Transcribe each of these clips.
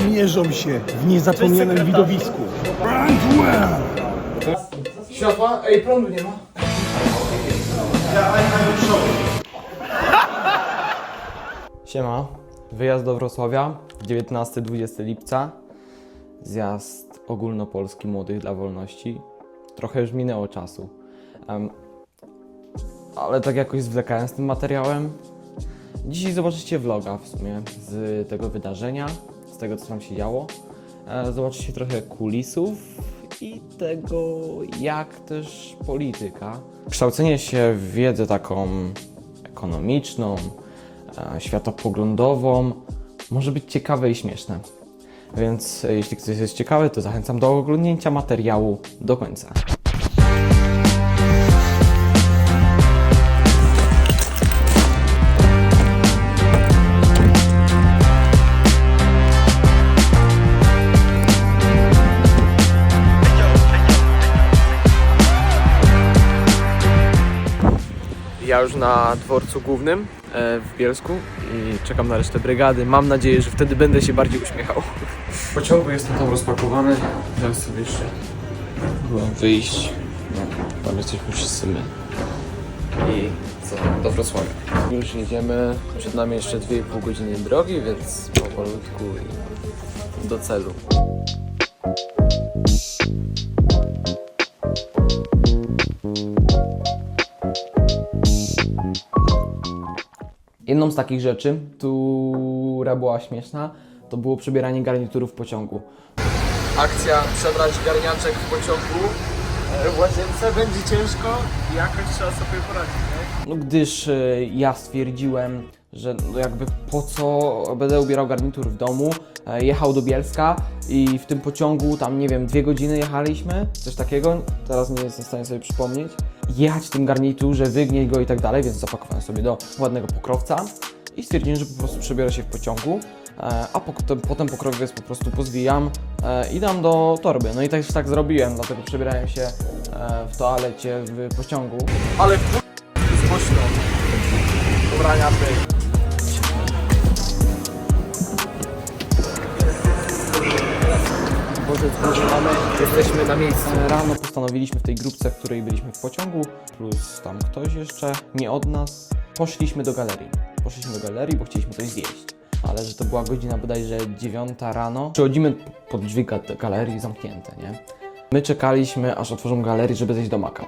zmierzą się w niezapomnianym widowisku. Brandwell! Światła? Ej, prądu nie ma. Siema, wyjazd do Wrocławia 19-20 lipca. Zjazd ogólnopolski Młodych dla Wolności. Trochę już minęło czasu. Em, ale tak jakoś zwlekałem z tym materiałem. Dzisiaj zobaczycie vloga w sumie z tego wydarzenia, z tego co tam się działo. E, Zobaczycie trochę kulisów i tego, jak też polityka. Kształcenie się w wiedzę taką ekonomiczną, e, światopoglądową może być ciekawe i śmieszne. Więc e, jeśli ktoś jest ciekawy, to zachęcam do oglądnięcia materiału do końca. Ja już na dworcu głównym e, w Bielsku i czekam na resztę brygady. Mam nadzieję, że wtedy będę się bardziej uśmiechał. W pociągu jestem tam rozpakowany. Zaraz sobie jeszcze wyjść. No, tam jesteśmy wszyscy my. I co? Do Wrocławia. Już jedziemy. Przed nami jeszcze 2,5 godziny drogi, więc powolutku i do celu. Jedną z takich rzeczy, która była śmieszna, to było przebieranie garniturów w pociągu. Akcja przebrać garniaczek w pociągu. E, W łazience będzie ciężko i jakoś trzeba sobie poradzić, nie? No gdyż e, ja stwierdziłem, że jakby po co będę ubierał garnitur w domu, e, jechał do Bielska i w tym pociągu tam nie wiem, dwie godziny jechaliśmy, coś takiego, teraz nie jestem w stanie sobie przypomnieć. Jechać w tym garniturze, wygnieść go i tak dalej, więc zapakowałem sobie do ładnego pokrowca i stwierdziłem, że po prostu przebiorę się w pociągu, e, a potem, pokrowiec po prostu pozwijam e, i dam do torby. No i też tak zrobiłem, dlatego przebierałem się w toalecie w pociągu. Ale w głośno. Ubrania ty. Mamy, jesteśmy na miejscu. Rano postanowiliśmy w tej grupce, w której byliśmy w pociągu, plus tam ktoś jeszcze, nie od nas, poszliśmy do galerii. Poszliśmy do galerii, bo chcieliśmy coś zjeść. Ale że to była godzina bodajże 9 rano. Przychodzimy pod drzwi ga- galerii zamknięte, nie? My czekaliśmy, aż otworzą galerię, żeby zejść do maka.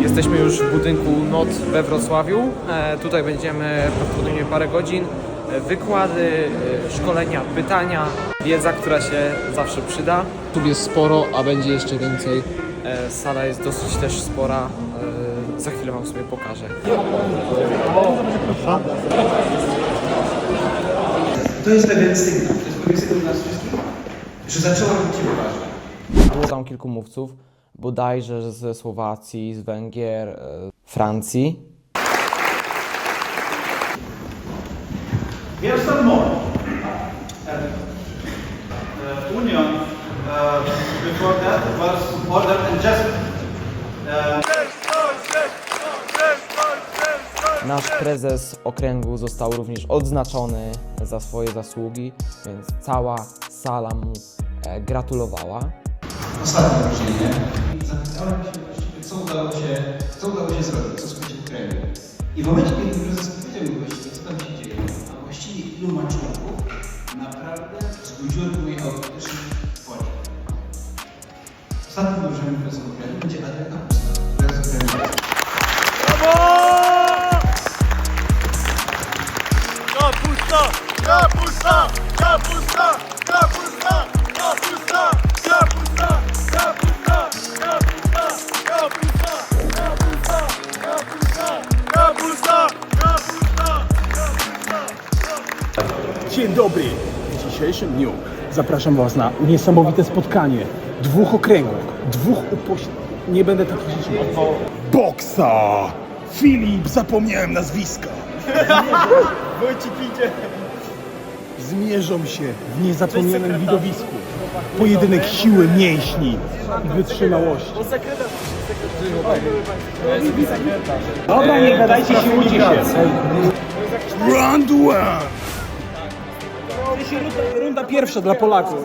Jesteśmy już w budynku NOT we Wrocławiu. E, tutaj będziemy prawdopodobnie parę godzin. E, wykłady, e, szkolenia, pytania, wiedza, która się zawsze przyda. Tu jest sporo, a będzie jeszcze więcej. E, sala jest dosyć też spora. E, za chwilę Wam sobie pokażę. To jest pewien sygnał, to jest pewien sygnał dla nas wszystkich, że zaczęła być ważne. Było tam kilku mówców, bodajże ze Słowacji, z Węgier, e, Francji. Uh, union, uh, before that was order and justice. Nasz prezes okręgu został również odznaczony za swoje zasługi, więc cała sala mu e, gratulowała. Ostatnie wyróżnienie. Zapytałem się właściwie, co udało się, co udało się zrobić, co w kraju. I w momencie, kiedy prezes powiedział mi właściwie, dniu zapraszam Was na niesamowite spotkanie dwóch okręgów, dwóch upoś... Nie będę rzeczy mówił. Boksa! Filip, zapomniałem nazwiska. Wojcik idzie. Zmierzą się w niezapomnianym widowisku. Pojedynek siły mięśni i wytrzymałości. Dobra, nie gadajcie się, łudźcie się. Round one! Runda pierwsza dla Polaków.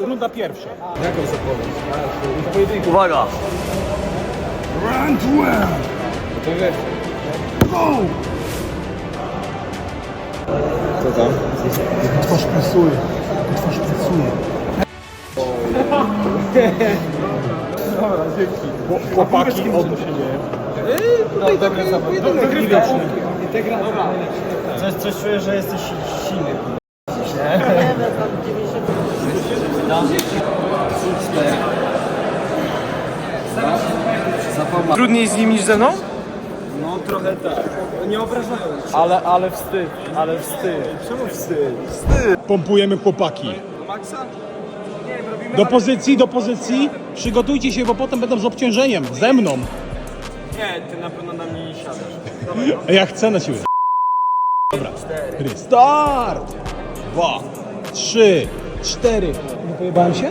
Runda pierwsza. Jaką zapowiedź? Uwaga. Round one! Go! Co tam? Twarz pracuje. Twarz pracuje. Dobra, dzięki. Chłopaki od... Tutaj dobry zabawa. Coś, coś czuję, że jesteś silny. Trudniej z nim niż ze mną? No trochę tak. Nie obrażają Ale, ale wstyd, ale wstyd. Czemu wstyd? Pompujemy chłopaki. Do pozycji, do pozycji. Przygotujcie się, bo potem będą z obciążeniem. Ze mną. Nie, ty na pewno na mnie nie siadasz. Ja chcę na siłę. Dobra. Start! Dwa, trzy, cztery. Nie pojebałem się?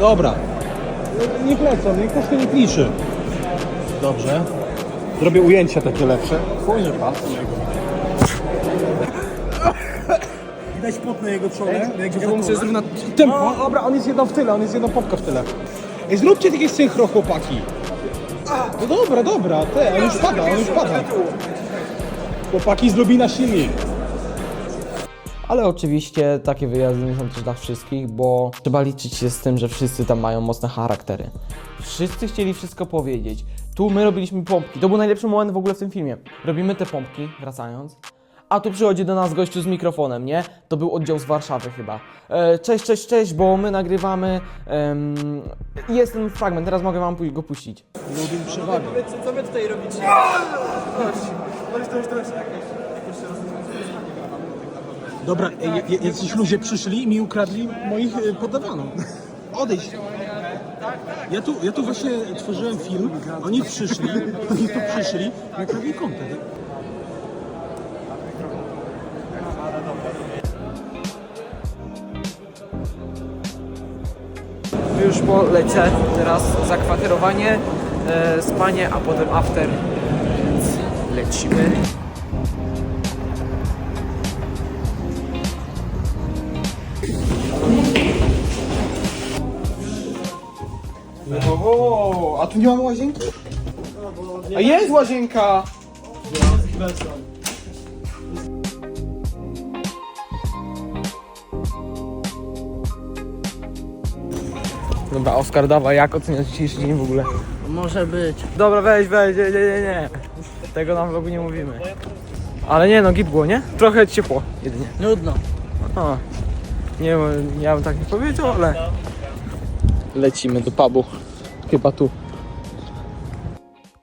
Dobra. Niech lecą, niech troszkę nie liczy. Dobrze. Zrobię ujęcia takie lepsze. Spójrz, pas. Widać pot na jego czole. Ja muszę tempo. dobra, on jest jedną w tyle, on jest jedną popka w tyle. Ej, zróbcie takie synchro, chłopaki. No dobra, dobra, te, on już pada, on już pada. Chłopaki z Lubina silnik. Ale oczywiście takie wyjazdy nie są też dla wszystkich, bo trzeba liczyć się z tym, że wszyscy tam mają mocne charaktery. Wszyscy chcieli wszystko powiedzieć. Tu my robiliśmy pompki. To był najlepszy moment w ogóle w tym filmie. Robimy te pompki, wracając. A tu przychodzi do nas gościu z mikrofonem, nie? To był oddział z Warszawy chyba. E, cześć, cześć, cześć, bo my nagrywamy. em, jest ten fragment, teraz mogę wam pu- go puścić. Lubin przewagę. Co, wy tutaj robicie? Dobra, ej, j- j- jacyś ludzie przyszli i mi ukradli moich y, poddawaną. Ja tu, ja tu właśnie tworzyłem film, oni przyszli, oni tu przyszli i ukradli kontent. już po teraz zakwaterowanie, e, spanie, a potem after, więc lecimy. O, a tu nie mamy łazienki? A jest łazienka! Dobra, Oskar, dawaj, jak oceniasz dzisiejszy dzień w ogóle? Może być. Dobra, weź, weź, nie, nie, nie, nie. Tego nam w vlogu nie mówimy. Ale nie no, git było, nie? Trochę ciepło jedynie. Nudno. A, nie ja bym tak nie powiedział, ale... Lecimy do pubu. Chyba tu.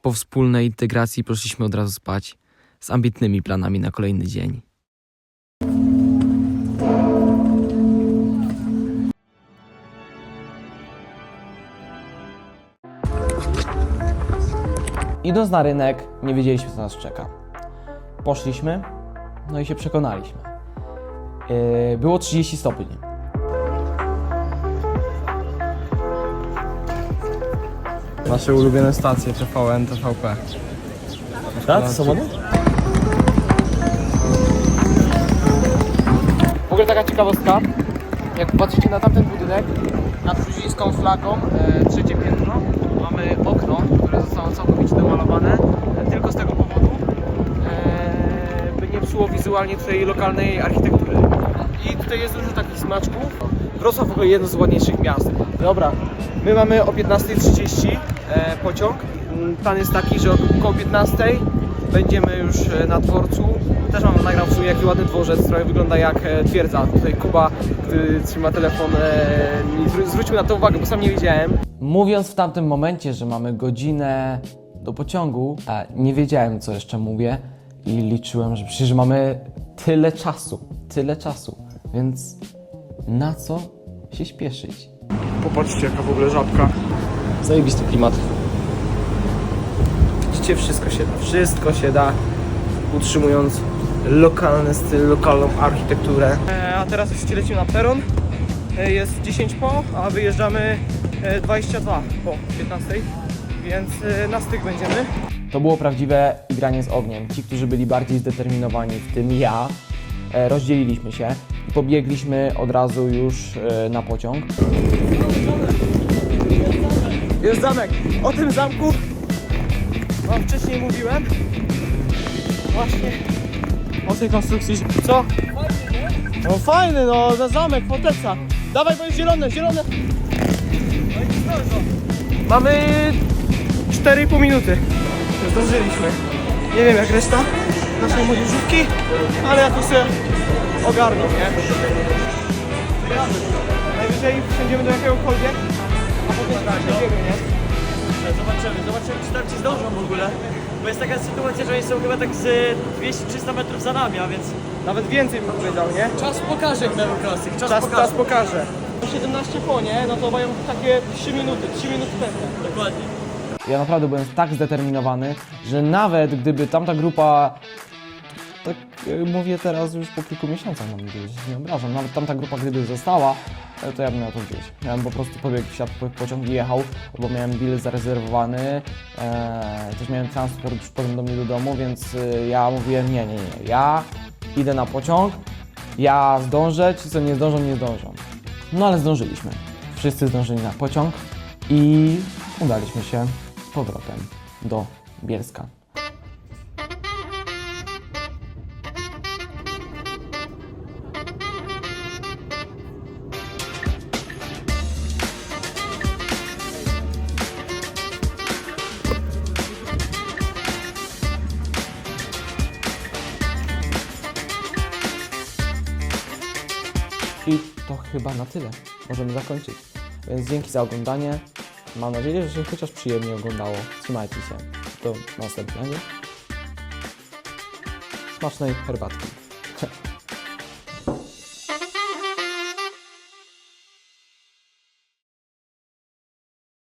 Po wspólnej integracji poszliśmy od razu spać. Z ambitnymi planami na kolejny dzień. Idąc na rynek, nie wiedzieliśmy co nas czeka. Poszliśmy, no i się przekonaliśmy. Yy, było 30 stopni. Nasze ulubione stacje TVN, TVP. Tak? Samochód? W ogóle taka ciekawostka, jak patrzycie na tamten budynek, nad gruzińską flagą, e, trzecie piętro, mamy okno, które zostało całkowicie domalowane, e, tylko z tego psuło wizualnie tutaj lokalnej architektury. I tutaj jest dużo takich smaczków. Wrocław w ogóle jedno z ładniejszych miast. Dobra, my mamy o 15.30 e, pociąg. Mm, Plan jest taki, że około 15.00 będziemy już e, na dworcu. Też mam nagram w sumie jaki ładny dworzec, trochę wygląda jak e, twierdza. Tutaj Kuba, który trzyma telefon, mi zwró- zwrócił na to uwagę, bo sam nie wiedziałem. Mówiąc w tamtym momencie, że mamy godzinę do pociągu, nie wiedziałem co jeszcze mówię i liczyłem, że przecież mamy tyle czasu, tyle czasu, więc na co się śpieszyć? Popatrzcie jaka w ogóle żabka. Zajebisty klimat. Widzicie, wszystko się da. Wszystko się da, utrzymując lokalny styl, lokalną architekturę. E, a teraz już lecimy na peron. E, jest 10 po, a wyjeżdżamy e, 22 po 15, więc e, na styk będziemy. To było prawdziwe granie z ogniem. Ci, którzy byli bardziej zdeterminowani, w tym ja, e, rozdzieliliśmy się i pobiegliśmy od razu już e, na pociąg. Jest zamek. O tym zamku wam wcześniej mówiłem. Właśnie o tej konstrukcji. Co? No fajny, no, za zamek, forteca. Dawaj, bo jest zielone, zielone. Mamy 4,5 minuty. Zdążyliśmy. Nie wiem jak reszta naszej młodzieżówki, ale ja to sobie ogarnę, nie? Najwyżej wsiądziemy do jakiegokolwiek, a potem się nie? Zobaczymy, zobaczymy czy tam ci zdążą w ogóle. Bo jest taka sytuacja, że oni są chyba tak z 200-300 metrów za nami, a więc Nawet więcej bym powiedział, nie? czas pokaże mają klasyk, czas, Czas, pokaże. czas pokaże. 17 po, nie? No to mają takie 3 minuty, 3 minuty pewne. Dokładnie. Ja naprawdę byłem tak zdeterminowany, że nawet gdyby tamta grupa, tak mówię teraz już po kilku miesiącach, no gdzieś nie obrażam, nawet tamta grupa gdyby została, e, to ja bym miał to gdzieś. Ja bym po prostu pobiegł, wsiadł po pociąg i jechał, bo miałem bilet zarezerwowany, e, też miałem transport już do mnie do domu, więc e, ja mówiłem nie, nie, nie, ja idę na pociąg, ja zdążę, ci co nie zdążą, nie zdążą. No ale zdążyliśmy. Wszyscy zdążyli na pociąg i udaliśmy się powrotem do Bielska. I to chyba na tyle. Możemy zakończyć. Więc dzięki za oglądanie. Mam nadzieję, że się chociaż przyjemnie oglądało. Trzymajcie się. Do następnego. Smacznej herbatki.